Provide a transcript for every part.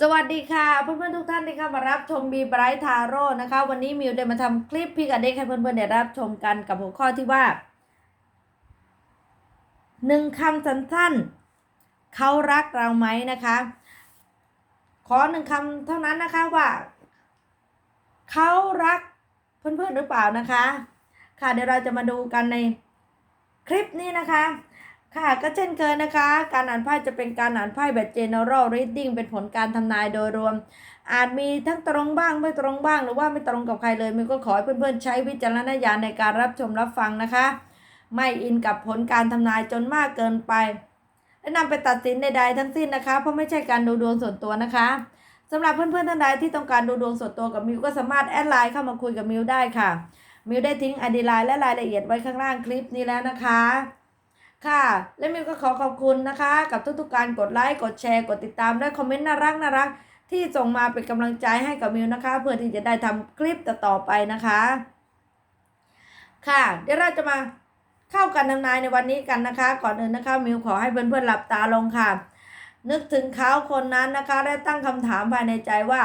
สวัสดีค่ะเพื่อนๆทุกท่านที่เข้ามารับชมบีไบรท์ทาโร่นะคะ วันนี้มิวได้มาทำคลิปพี่กับเด็กให้เพื่อนๆได้รับชมกันกับหัวข้อที่ว่าหนึ่งคำสั้นๆเขารักเราไหมนะคะ ขอหนึ่งคำเท่านั้นนะคะว่าเขารักเพื่อนๆหรือเปล่านะคะ ค่ะเดี๋ยวเราจะมาดูกันในคลิปนี้นะคะ ค่ะก็เช่นเคยนะคะ การอ่านไพ่จะเป็นการอ่านไพ่แบบ general reading เป็นผลการทำนายโดยรวม อาจมีทั้งตรงบ้างไม่ตรงบ้างหรือว่าไม่ตรงกับใครเลยมิวก็ขอให้เพื่อนๆใช้วิจารณญาณในการรับชมรับฟังนะคะ ไม่อินกับผลการทำนายจนมากเกินไป และนำไปตัดสินใดๆทั้งสิ้นนะคะ เพราะไม่ใช่การดูดวงส่วนตัวนะคะสำหรับเพื่อนๆท่านใดที่ต้องการดูดวงส่วนตัวกับมิวก็สามารถแอดไลน์เข้ามาคุยกับมิวได้ค่ะมิวได้ทิ้งอดีไลน์และรายละเอียดไว้ข้างล่างคลิปนี้แล้วนะคะ ค่ะ และมิวก็ขอขอบคุณนะคะ กับทุกๆการกดไลค์กดแชร์กดติดตามและคอมเมนต์น่ารักน่ารักที่ส่งมาเป็นกำลังใจให้กับมิวนะคะ เพื่อที่จะได้ทำคลิปต่อๆไปนะคะ ค่ะ เดี๋ยวเราจะมาเข้ากันทำนายในวันนี้กันนะคะ ก่อนอื่นนะคะมิวขอให้เพื่อนๆหลับตาลงค่ะ นึกถึงเขาคนนั้นนะคะและตั้งคำถามภายในใจว่า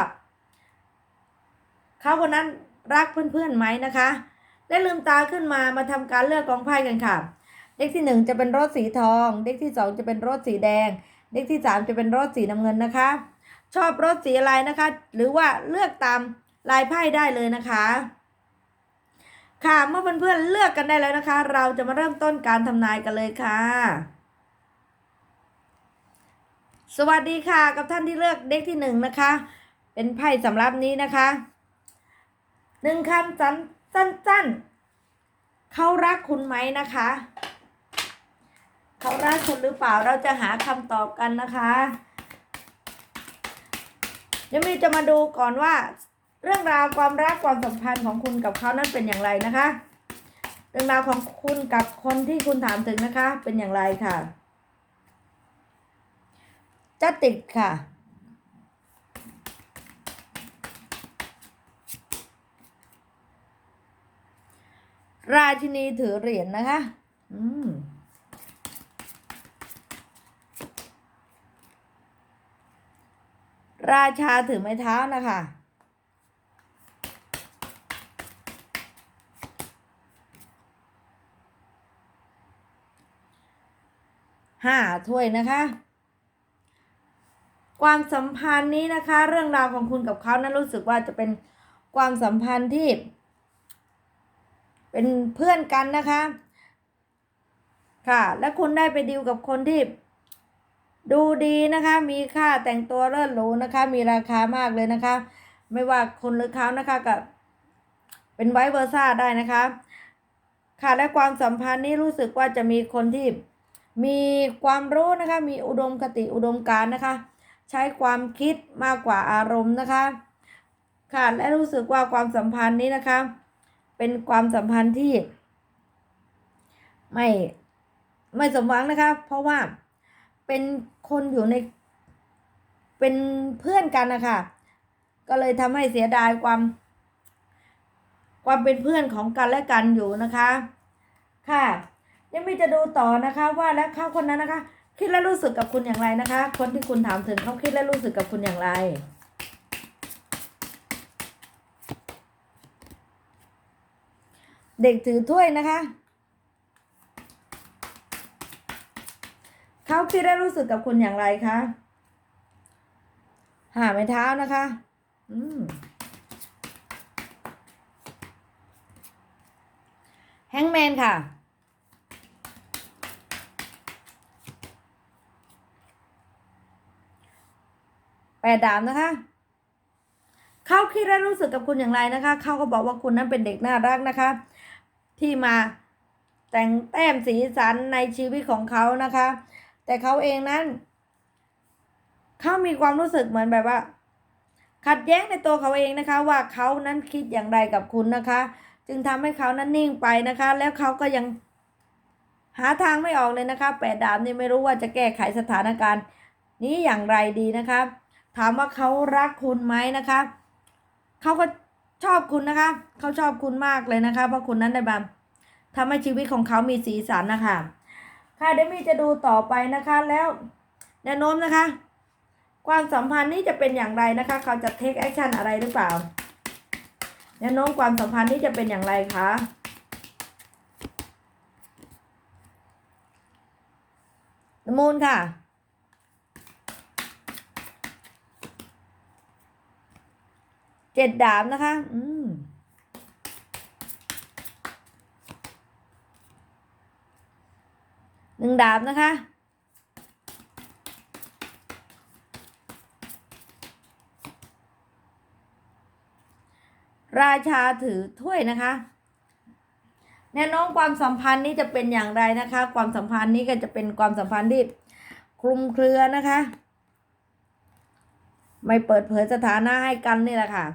เขาคนนั้นรักเพื่อนๆไหมนะคะและลืมตาขึ้นมามาทำการเลือกกองไพ่กันค่ะ เลขที่หนึ่งจะเป็นรถสีทอง เลขที่สองจะเป็นรถสีแดง เลขที่สามจะเป็นรถสีน้ำเงินนะคะ ชอบรถสีอะไรนะคะ หรือว่าเลือกตามลายไพ่ได้เลยนะคะ ค่ะเมื่อเพื่อนๆเลือกกันได้แล้วนะคะ เราจะมาเริ่มต้นการทำนายกันเลยค่ะ สวัสดีค่ะ กับท่านที่เลือกเด็กที่หนึ่งนะคะ เป็นไพ่สำหรับนี้นะคะหนึ่งคำสั้นสั้นๆเขารักคุณไหมนะคะ เขารักคุณหรือเปล่าเราจะหาคำตอบกันนะคะเดี๋ยวมีจะมาดูก่อนว่า เรื่องราวความรักความสัมพันธ์ของคุณกับเขานั้นเป็นอย่างไรนะคะ เรื่องราวของคุณกับคนที่คุณถามถึงนะคะ เป็นอย่างไรค่ะจะติดค่ะราชินีถือเหรียญนะคะ อืม ราชาถือไม้เท้านะคะห้าถ้วยนะคะ ความสัมพันธ์นี้นะคะ เรื่องราวของคุณกับเขานั้นรู้สึกว่าจะเป็นความสัมพันธ์ที่ เป็นเพื่อนกันนะคะ ค่ะ และคุณได้ไปดีลกับคนที่ ดูดีนะคะ มีค่าแต่งตัวเลิศหรูนะคะ มีราคามากเลยนะคะ ไม่ว่าคุณหรือเขานะคะกับเป็นไวเวอร์ซ่าได้นะคะ ค่ะและความสัมพันธ์นี้รู้สึกว่าจะมีคนที่มีความรู้นะคะ มีอุดมคติอุดมการนะคะ ใช้ความคิดมากกว่าอารมณ์นะคะ ค่ะและรู้สึกว่าความสัมพันธ์นี้นะคะ เป็นความสัมพันธ์ที่ ไม่ไม่สมหวังนะคะ เพราะว่า เป็นคนอยู่ในเป็นเพื่อนกันนะคะก็เลยทำให้เสียดายความ ความเป็นเพื่อนของกันและกันอยู่นะคะ ค่ะ ยังไม่จะดูต่อนะคะว่าแล้วเขาคนนั้นนะคะ คิดและรู้สึกกับคุณอย่างไรนะคะ คนที่คุณถามถึงเขาคิดและรู้สึกกับคุณอย่างไรเด็กถือถ้วยนะคะ เขาคิดและรู้สึกกับคุณอย่างไรคะหาไม้เท้านะคะ อืมแฮงแมนค่ะแปดดามนะคะ เขาคิดและรู้สึกกับคุณอย่างไรนะคะ เขาก็บอกว่าคุณนั้นเป็นเด็กน่ารักนะคะ ที่มาแต่งแต้มสีสันในชีวิตของเขานะคะ แต่เขาเองนั้น เขามีความรู้สึกเหมือนแบบว่า ขัดแย้งในตัวเขาเองนะคะ ว่าเขานั้นคิดอย่างไรกับคุณนะคะ จึงทำให้เขานั้นนิ่งไปนะคะ แล้วเขาก็ยังหาทางไม่ออกเลยนะคะแปดดาบนี่ไม่รู้ว่าจะแก้ไขสถานการณ์ นี้อย่างไรดีนะคะ ถามว่าเขารักคุณไหมนะคะเขาก็ชอบคุณนะคะ เขาชอบคุณมากเลยนะคะ เพราะคุณนั้นได้แบบทำให้ชีวิตของเขามีสีสันนะคะ ค่ะเดมี่จะดูต่อไปนะคะแล้วแนวโน้มนะคะ ความสัมพันธ์นี้จะเป็นอย่างไรนะคะ เขาจะเทคแอคชั่นอะไรหรือเปล่าแนวโน้มความสัมพันธ์นี้จะเป็นอย่างไรคะมูลค่ะเจ็ดดาบนะคะ อืม นึ่งดาบนะคะ ราชาถือถ้วยนะคะ แนวโน้มความสัมพันธ์นี้จะเป็นอย่างไรนะคะ ความสัมพันธ์นี้ก็จะเป็นความสัมพันธ์ที่คลุมเครือนะคะ ไม่เปิดเผยสถานะให้กันนี่แหละค่ะ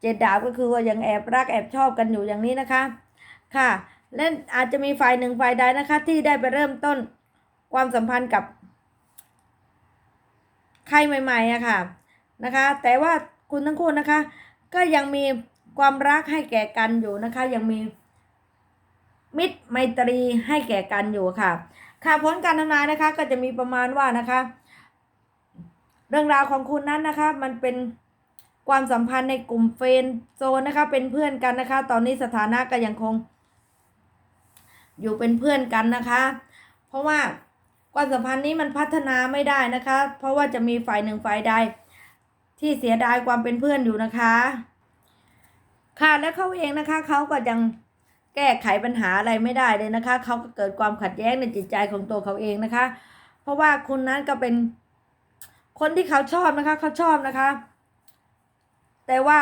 เจ็ดดาบก็คือว่ายังแอบรักแอบชอบกันอยู่อย่างนี้นะคะ ค่ะ และอาจจะมีฝ่ายหนึ่งฝ่ายใดนะคะ ที่ได้ไปเริ่มต้นความสัมพันธ์กับ ใครใหม่ๆอะค่ะนะคะ แต่ว่าคุณทั้งคู่นะคะ ก็ยังมีความรักให้แก่กันอยู่นะคะ ยังมีมิตรไมตรีให้แก่กันอยู่ค่ะ ค่ะผลการทำนายนะคะ ก็จะมีประมาณว่านะคะ เรื่องราวของคุณนั้นนะคะ มันเป็นความสัมพันธ์ในกลุ่มเฟนโซนนะคะ เป็นเพื่อนกันนะคะ ตอนนี้สถานะก็ยังคง อยู่เป็นเพื่อนกันนะคะ เพราะว่าความสัมพันธ์นี้มันพัฒนาไม่ได้นะคะ เพราะว่าจะมีฝ่ายหนึ่งฝ่ายใด ที่เสียดายความเป็นเพื่อนอยู่นะคะ ค่ะและเขาเองนะคะเขาก็ยังแก้ไขปัญหาอะไรไม่ได้เลยนะคะ เขาก็เกิดความขัดแย้งในจิตใจของตัวเขาเองนะคะ เพราะว่าคุณนั้นก็เป็นคนที่เขาชอบนะคะ เขาชอบนะคะ แต่ว่า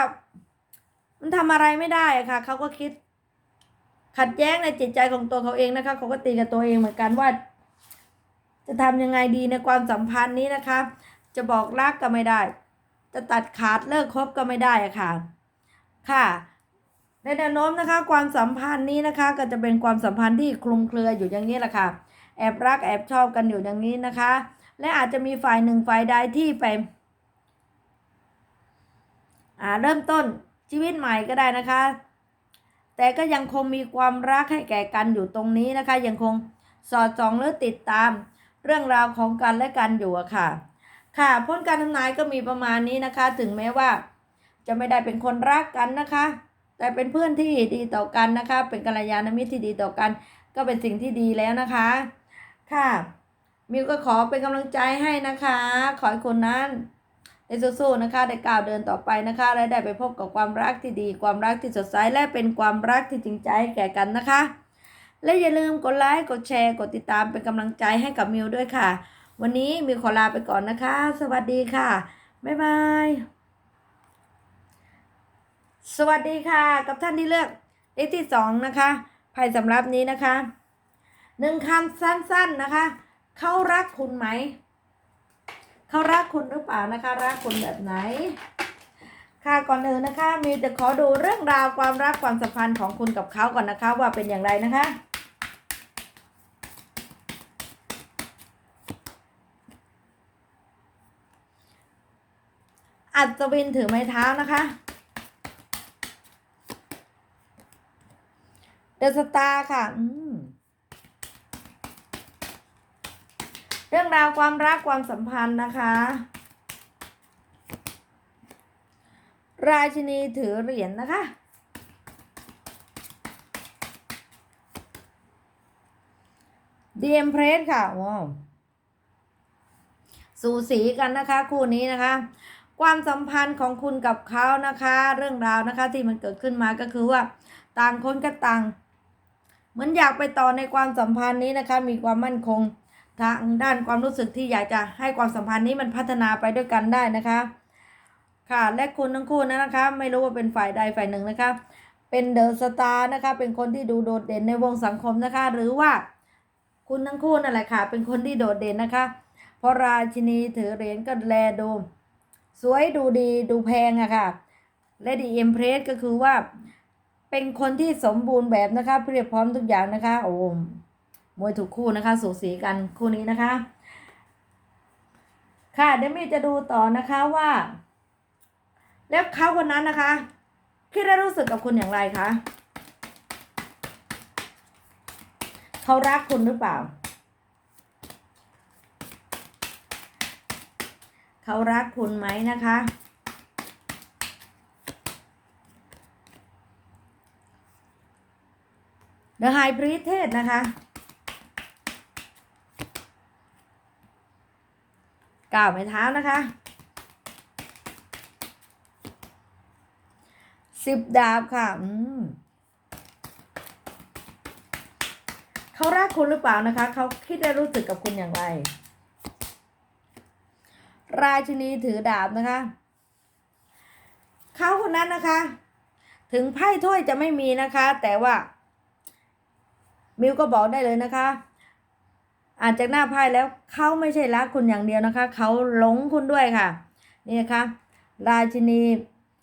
มันทำอะไรไม่ได้ะค่ะ เขาก็คิด ขัดแย้งในจิตใจของตัวเขาเองนะคะเขาก็ตีกับตัวเองเหมือนกันว่า จะทำยังไงดีในความสัมพันธ์นี้นะคะ จะบอกรักก็ไม่ได้ จะตัดขาดเลิกคบก็ไม่ได้อะค่ะ ค่ะในแนวโน้มนะคะความสัมพันธ์นี้นะคะ ก็จะเป็นความสัมพันธ์ที่คลุมเครืออยู่อย่างนี้แหละค่ะแอบรักแอบชอบกันอยู่อย่างนี้นะคะ และอาจจะมีฝ่ายหนึ่งฝ่ายใดที่ไปอ่าเริ่มต้นชีวิตใหม่ก็ได้นะคะ แต่ก็ยังคงมีความรักให้แก่กันอยู่ตรงนี้นะคะ ยังคงสอดส่องหรือติดตามเรื่องราวของกันและกันอยู่อะค่ะ ค่ะผลการทำนายก็มีประมาณนี้นะคะ ถึงแม้ว่า จะไม่ได้เป็นคนรักกันนะคะ แต่เป็นเพื่อนที่ดีต่อกันนะคะ เป็นกัลยาณมิตรที่ดีต่อกัน ก็เป็นสิ่งที่ดีแล้วนะคะ ค่ะมิวก็ขอเป็นกำลังใจให้นะคะ ขอให้คนนั้น ได้สู้ๆนะคะได้ก้าวเดินต่อไปนะคะและได้ไปพบกับความรักที่ดี ความรักที่สดใสและเป็นความรักที่จริงใจแก่กันนะคะ และอย่าลืมกดไลค์กดแชร์กดติดตามเป็นกำลังใจให้กับมิวด้วยค่ะ วันนี้มิวขอลาไปก่อนนะคะ สวัสดีค่ะบ๊ายบายสวัสดีค่ะ กับท่านที่เลือกเลขที่สองนะคะไพ่สำรับนี้นะคะหนึ่งคำสั้นๆนะคะ เขารักคุณไหม เขารักคุณหรือเปล่านะคะ รักคุณแบบไหน ค่ะก่อนอื่นนะคะ มีจะขอดูเรื่องราวความรักความสัมพันธ์ของคุณกับเขาก่อนนะคะ ว่าเป็นอย่างไรนะคะอัศวินถือไม้เท้านะคะเดอะสตาร์ค่ะ อืม เรื่องราวความรักความสัมพันธ์นะคะ ราชินีถือเหรียญนะคะดีเอ็มเพรสค่ะว้าวสูสีกันนะคะ คู่นี้นะคะ ความสัมพันธ์ของคุณกับเขานะคะ เรื่องราวนะคะที่มันเกิดขึ้นมาก็คือว่า ต่างคนก็ต่าง เหมือนอยากไปต่อในความสัมพันธ์นี้นะคะ มีความมั่นคง ทางด้านความรู้สึกที่อยากจะให้ความสัมพันธ์นี้มันพัฒนาไปด้วยกันได้นะคะ ค่ะและคุณทั้งคู่นะนะคะ ไม่รู้ว่าเป็นฝ่ายใดฝ่ายหนึ่งนะคะ เป็นเดอะสตาร์นะคะ เป็นคนที่ดูโดดเด่นในวงสังคมนะคะ หรือว่าคุณทั้งคู่นั่นแหละค่ะ เป็นคนที่โดดเด่นนะคะพราะราชินีถือเหรียญก็แลดู สวยดูดีดูแพงอะค่ะและดีเอ็มเพรสก็คือว่า เป็นคนที่สมบูรณ์แบบนะคะเพียบพร้อมทุกอย่างนะคะโอ้ มวยถูกคู่นะคะ สูสีกันคู่นี้นะคะ ค่ะเดี๋ยวมี่จะดูต่อนะคะว่า แล้วเขาคนนั้นนะคะ คิดและรู้สึกกับคุณอย่างไรคะเขารักคุณหรือเปล่า เขารักคุณไหมนะคะ The High Priestess นะคะ ก้าวไม้เท้านะคะสิบดาบค่ะ อืมเขารักคุณหรือเปล่านะคะ เขาคิดและรู้สึกกับคุณอย่างไร ราชินีถือดาบนะคะ เขาคนนั้นนะคะ ถึงไพ่ถ้วยจะไม่มีนะคะ แต่ว่า มิวก็บอกได้เลยนะคะ อ่านจากหน้าไพ่แล้วเขาไม่ใช่รักคุณอย่างเดียวนะคะ เขาหลงคุณด้วยค่ะ นี่นะคะ ราชินี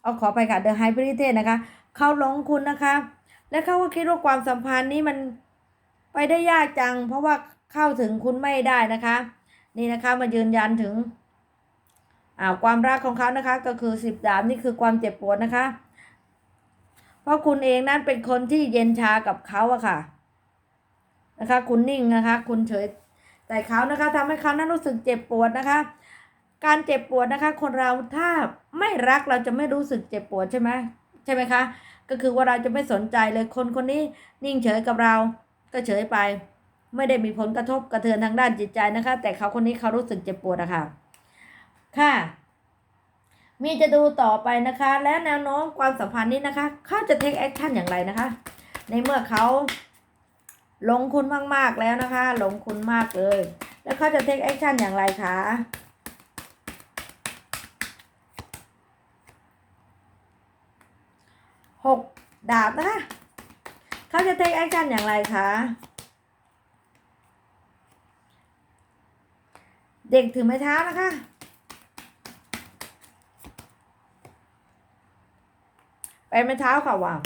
เอาขอไปค่ะเดอะไฮบริเทสนะคะ เขาหลงคุณนะคะ และเขาก็คิดว่าความสัมพันธ์นี้มันไปได้ยากจัง เพราะว่าเข้าถึงคุณไม่ได้นะคะ นี่นะคะมายืนยันถึงอ่าความรักของเขานะคะ ก็คือสิบดาบนี่คือความเจ็บปวดนะคะ เพราะคุณเองนั้นเป็นคนที่เย็นชากับเขาอะค่ะนะคะ คุณนิ่งนะคะ คุณเฉย แต่เขานะคะทำให้เขานั้นรู้สึกเจ็บปวดนะคะ การเจ็บปวดนะคะ คนเราถ้าไม่รักเราจะไม่รู้สึกเจ็บปวดใช่ไหมใช่ไหมคะ ก็คือว่าเราจะไม่สนใจเลยคนคนนี้นิ่งเฉยกับเรา ก็เฉยไป ไม่ได้มีผลกระทบกระเทือนทางด้านจิตใจนะคะ แต่เขาคนนี้เขารู้สึกเจ็บปวดอะค่ะค่ะ มีจะดูต่อไปนะคะ และแนวโน้มความสัมพันธ์นี้นะคะ เขาจะ take action อย่างไรนะคะ ในเมื่อเขา หลงคุณมากๆแล้วนะคะ หลงคุณมากเลย แล้วเขาจะ take action อย่างไรคะหกดาบนะคะเขาจะ take action อย่างไรคะเด็กถือไม้เท้านะคะไปไม้เท้าค่ะวาง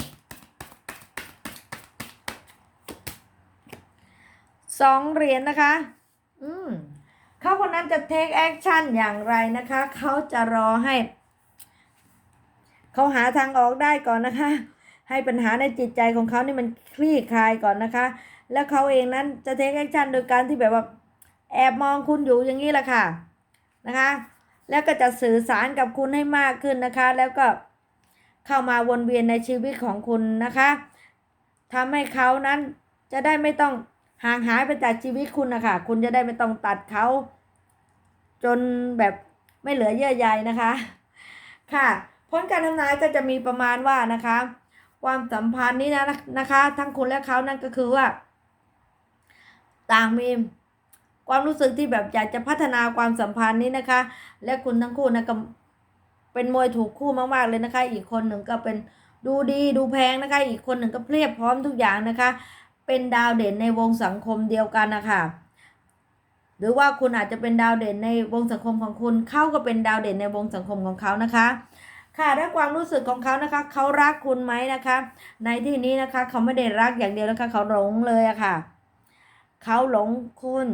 สองเหรียญนะคะ อืมเขาคนนั้นจะ take action อย่างไรนะคะ เขาจะรอให้ เขาหาทางออกได้ก่อนนะคะ ให้ปัญหาในจิตใจของเขานี่มันคลี่คลายก่อนนะคะ แล้วเขาเองนั้นจะ take action โดยการที่แบบว่าแอบมองคุณอยู่อย่างนี้แหละค่ะนะคะ แล้วก็จะสื่อสารกับคุณให้มากขึ้นนะคะ แล้วก็เข้ามาวนเวียนในชีวิตของคุณนะคะทำให้เขานั้นจะได้ไม่ต้อง ห่างหายไปจากชีวิตคุณนะคะคุณจะได้ไม่ต้องตัดเขา จนแบบไม่เหลือเยื่อใยนะคะ ค่ะผลการทำนายก็จะมีประมาณว่านะคะ ความสัมพันธ์นี้นะนะคะ ทั้งคุณและเขานั่นก็คือว่า ต่างมีความรู้สึกที่แบบอยากจะพัฒนาความสัมพันธ์นี้นะคะ และคุณทั้งคู่นะก็เป็นมวยถูกคู่มากๆเลยนะคะ อีกคนหนึ่งก็เป็นดูดีดูแพงนะคะ อีกคนหนึ่งก็เพรียบพร้อมทุกอย่างนะคะ เป็นดาวเด่นในวงสังคมเดียวกันนะคะหรือว่าคุณอาจจะเป็นดาวเด่นในวงสังคมของคุณเขาก็เป็นดาวเด่นในวงสังคมของเขานะคะ ค่ะและความรู้สึกของเขานะคะเขารักคุณไหมนะคะ ในที่นี้นะคะเขาไม่ได้รักอย่างเดียวนะคะเขาหลงเลยอะค่ะเขาหลงคุณ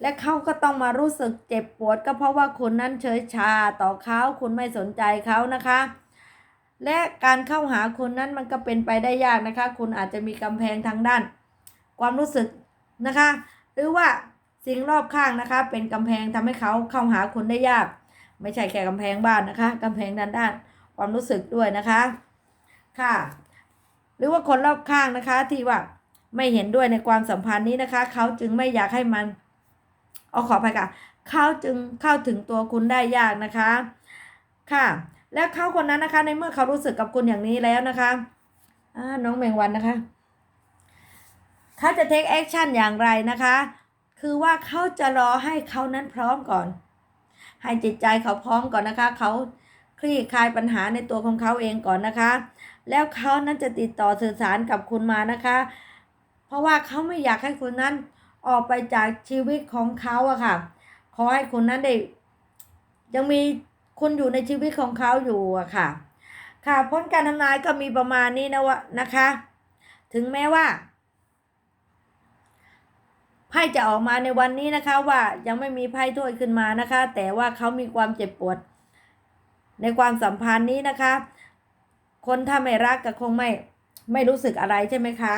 และเขาก็ต้องมารู้สึกเจ็บปวด ก็เพราะว่าคุณนั้นเฉยชาต่อเขาคุณไม่สนใจเขานะคะ และการเข้าหาคุณนั้นมันก็เป็นไปได้ยากนะคะ คุณอาจจะมีกำแพงทางด้าน ความรู้สึกนะคะ หรือว่าสิ่งรอบข้างนะคะ เป็นกำแพงทำให้เขาเข้าหาคุณได้ยาก ไม่ใช่แค่กำแพงบ้านนะคะกำแพงด้านด้านความรู้สึกด้วยนะคะค่ะ หรือว่าคนรอบข้างนะคะที่ว่าไม่เห็นด้วยในความสัมพันธ์นี้นะคะ เขาจึงไม่อยากให้มันเอาขอไปค่ะเขาจึงเข้าถึงตัวคุณได้ยากนะคะค่ะ และเขาคนนั้นนะคะ ในเมื่อเขารู้สึกกับคุณอย่างนี้แล้วนะคะน้องแมงวันนะคะ เขาจะ take action อย่างไรนะคะ คือว่าเขาจะรอให้เขานั้นพร้อมก่อน ให้จิตใจเขาพร้อมก่อนนะคะ เขาคลี่คลายปัญหาในตัวของเขาเองก่อนนะคะ แล้วเขานั้นจะติดต่อสื่อสารกับคุณมานะคะ เพราะว่าเขาไม่อยากให้คุณนั้นออกไปจากชีวิตของเขาอะค่ะ ขอให้คุณนั้นได้ ยังมีคุณอยู่ในชีวิตของเขาอยู่อะค่ะ ค่ะผลการทำนายก็มีประมาณนี้นะวะนะคะ ถึงแม้ว่า ไพ่จะออกมาในวันนี้นะคะว่ายังไม่มีไพ่ถ้วยขึ้นมานะคะ แต่ว่าเขามีความเจ็บปวด ในความสัมพันธ์นี้นะคะ คนถ้าไม่รักก็คงไม่ไม่รู้สึกอะไรใช่ไหมคะ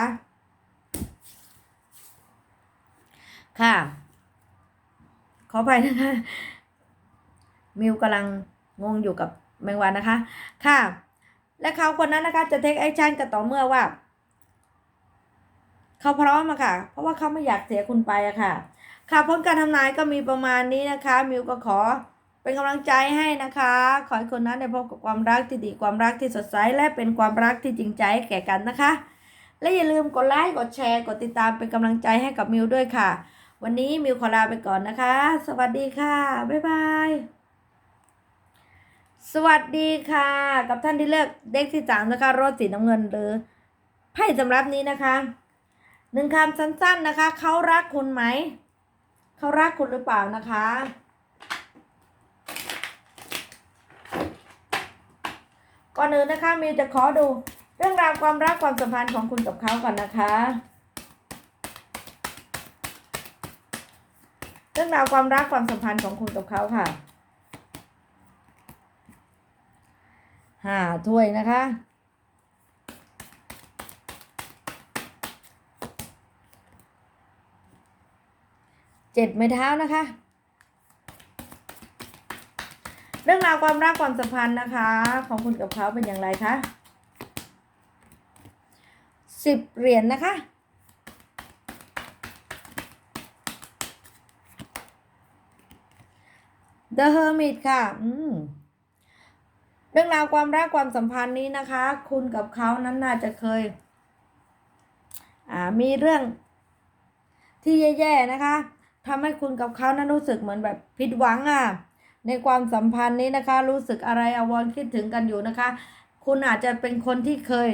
ค่ะ ขอไปนะคะ มิวกำลังงงอยู่กับแมงวันนะคะ ค่ะ และเขาคนนั้นนะคะจะเทคแอคชั่นก็ต่อเมื่อว่า เขาพร้อมอะค่ะ เพราะว่าเขาไม่อยากเสียคุณไปอะค่ะ ค่ะผลการทำนายก็มีประมาณนี้นะคะ มิวก็ขอเป็นกำลังใจให้นะคะ ขอให้คนนั้นได้พบกับความรักที่ดีความรักที่สดใสและเป็นความรักที่จริงใจแก่กันนะคะ และอย่าลืมกดไลค์กดแชร์กดติดตามเป็นกำลังใจให้กับมิวด้วยค่ะ วันนี้มิวขอลาไปก่อนนะคะ สวัสดีค่ะ บ๊ายบายสวัสดีค่ะ กับท่านที่เลือกเด็กที่สามนะคะรถสีน้ำเงินหรือไพ่สำรับนี้นะคะ หนึ่งคำสั้นๆนะคะ เขารักคุณไหม เขารักคุณหรือเปล่านะคะ ก่อนอื่นนะคะมิวจะขอดูเรื่องราวความรักความสัมพันธ์ของคุณกับเขาก่อนนะคะ เรื่องราวความรักความสัมพันธ์ของคุณกับเขาค่ะห้าถ้วยนะคะ เจ็ดไม้เท้านะคะ เรื่องราวความรักความสัมพันธ์นะคะ ของคุณกับเขาเป็นอย่างไรคะสิบเหรียญนะคะ The Hermit ค่ะ อืมเรื่องราวความรักความสัมพันธ์นี้นะคะ คุณกับเขานั้นน่าจะเคย อ่า มีเรื่องที่แย่ๆนะคะ ทำให้คุณกับเขานั้นรู้สึกเหมือนแบบผิดหวังอะในความสัมพันธ์นี้นะคะ รู้สึกอะไรอวรคิดถึงกันอยู่นะคะ คุณอาจจะเป็นคนที่เคย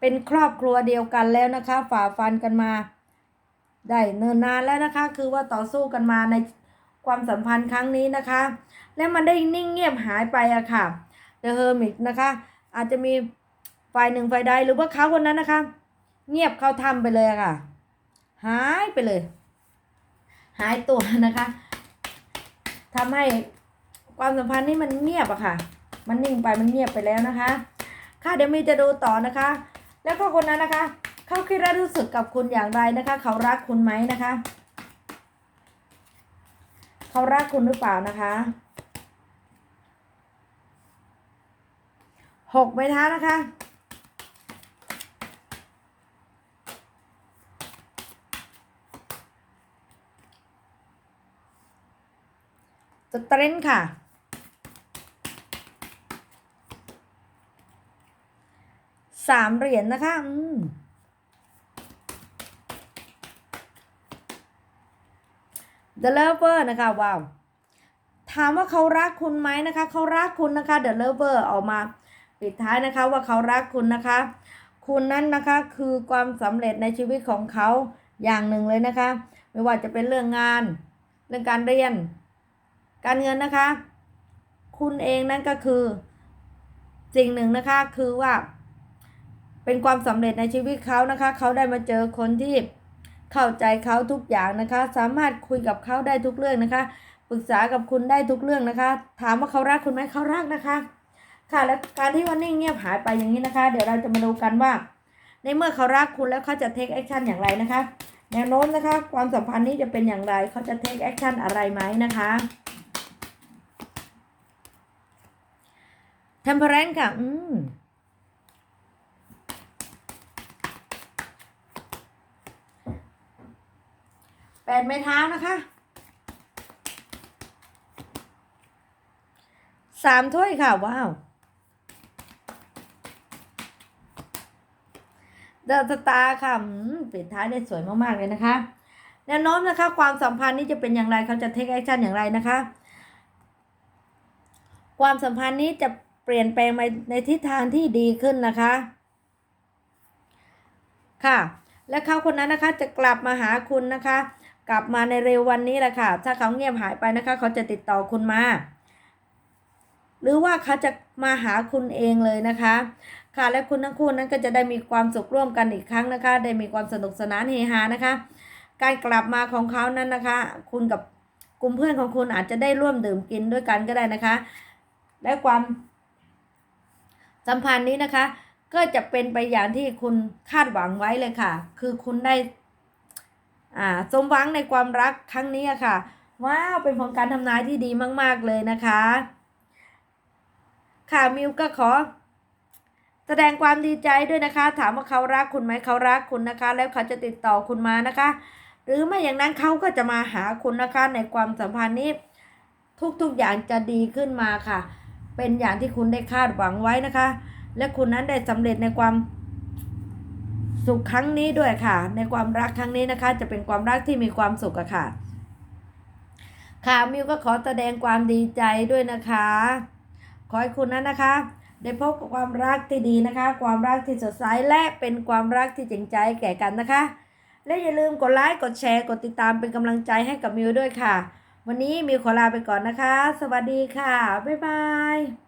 เป็นครอบครัวเดียวกันแล้วนะคะ ฝ่าฟันกันมาได้เนินนานแล้วนะคะ คือว่าต่อสู้กันมาในความสัมพันธ์ครั้งนี้นะคะ และมันได้นิ่งเงียบหายไปอะค่ะ The Hermit นะคะ อาจจะมีฝ่ายหนึ่งฝ่ายใดหรือว่าเขาคนนั้นนะคะ เงียบเขาทำไปเลยอะค่ะ หายไปเลย หายตัวนะคะทำให้ความสัมพันธ์นี่มันเงียบอะค่ะ มันนิ่งไปมันเงียบไปแล้วนะคะ ค่ะเดี๋ยวมีจะดูต่อนะคะ แล้วก็คนนั้นนะคะเขาคิดและรู้สึกกับคุณอย่างไรนะคะ เขารักคุณไหมนะคะ เขารักคุณหรือเปล่านะคะหกไม้เท้านะคะ เตรนค่ะ สามเหรียญนะคะ อืม The Lover นะคะ ว้าว ถามว่าเขารักคุณไหมนะคะ เขารักคุณนะคะ The Lover ออกมา ปิดท้ายนะคะว่าเขารักคุณนะคะ คุณนั้นนะคะคือความสำเร็จในชีวิตของเขาอย่างหนึ่งเลยนะคะ ไม่ว่าจะเป็นเรื่องงาน เรื่องการเรียน การเงินนะคะ คุณเองนั่นก็คือสิ่งหนึ่งนะคะคือว่า เป็นความสำเร็จในชีวิตเขานะคะ เขาได้มาเจอคนที่เข้าใจเขาทุกอย่างนะคะ สามารถคุยกับเขาได้ทุกเรื่องนะคะปรึกษากับคุณได้ทุกเรื่องนะคะ ถามว่าเขารักคุณไหมเขารักนะคะ ค่ะและการที่วันนิ่งเงียบหายไปอย่างนี้นะคะ เดี๋ยวเราจะมาดูกันว่า ในเมื่อเขารักคุณแล้วเขาจะเทคแอคชั่นอย่างไรนะคะ แนวโน้มนะคะ ความสัมพันธ์นี้จะเป็นอย่างไร เขาจะเทคแอคชั่นอะไรไหมนะคะ temperance ค่ะ อืมแปดไม้เท้านะคะสามถ้วยค่ะ ว้าว เดอะสตาค่ะอืมปิดท้ายได้สวยมาก ๆ เลยนะคะแนวโน้มนะคะ ความสัมพันธ์นี้จะเป็นอย่างไรเขาจะเทคแอคชั่นอย่างไรนะคะ ความสัมพันธ์นี้จะ ปลี่ยนแปลงไปในทิศทางที่ดีขึ้นนะคะ ค่ะ และเขาคนนั้นนะคะจะกลับมาหาคุณนะคะ กลับมาในเร็ววันนี้แหละค่ะ ถ้าเขาเงียบหายไปนะคะ เขาจะติดต่อคุณมา หรือว่าเขาจะมาหาคุณเองเลยนะคะ ค่ะและคุณทั้งคู่นั้นก็จะได้มีความสุขร่วมกันอีกครั้งนะคะ ได้มีความสนุกสนานเฮฮานะคะ การกลับมาของเขานั้นนะคะ คุณกับกลุ่มเพื่อนของคุณอาจจะได้ร่วมดื่มกินด้วยกันก็ได้นะคะ และความ สัมพันธ์นี้นะคะ ก็จะเป็นไปอย่างที่คุณคาดหวังไว้เลยค่ะ คือคุณได้อ่าสมหวังในความรักครั้งนี้ค่ะว้าวเป็นผลการทำนายที่ดีมาก ๆ เลยนะคะ ค่ะมิวก็ขอ แสดงความดีใจด้วยนะคะ ถามว่าเขารักคุณไหมเขารักคุณนะคะ แล้วเขาจะติดต่อคุณมานะคะ หรือไม่อย่างนั้นเขาก็จะมาหาคุณนะคะในความสัมพันธ์นี้ ทุกๆอย่างจะดีขึ้นมาค่ะ เป็นอย่างที่คุณได้คาดหวังไว้นะคะ และคุณนั้นได้สำเร็จในความสุขครั้งนี้ด้วยค่ะ ในความรักครั้งนี้นะคะ จะเป็นความรักที่มีความสุขอะค่ะ ค่ะมิวก็ขอแสดงความดีใจด้วยนะคะ ขอให้คุณนั้นนะคะ ได้พบกับความรักที่ดีนะคะ ความรักที่สดใสและเป็นความรักที่จริงใจแก่กันนะคะ และอย่าลืมกดไลค์กดแชร์กดติดตามเป็นกำลังใจให้กับมิวด้วยค่ะ วันนี้มิวขอลาไปก่อนนะคะ สวัสดีค่ะ บ๊ายบาย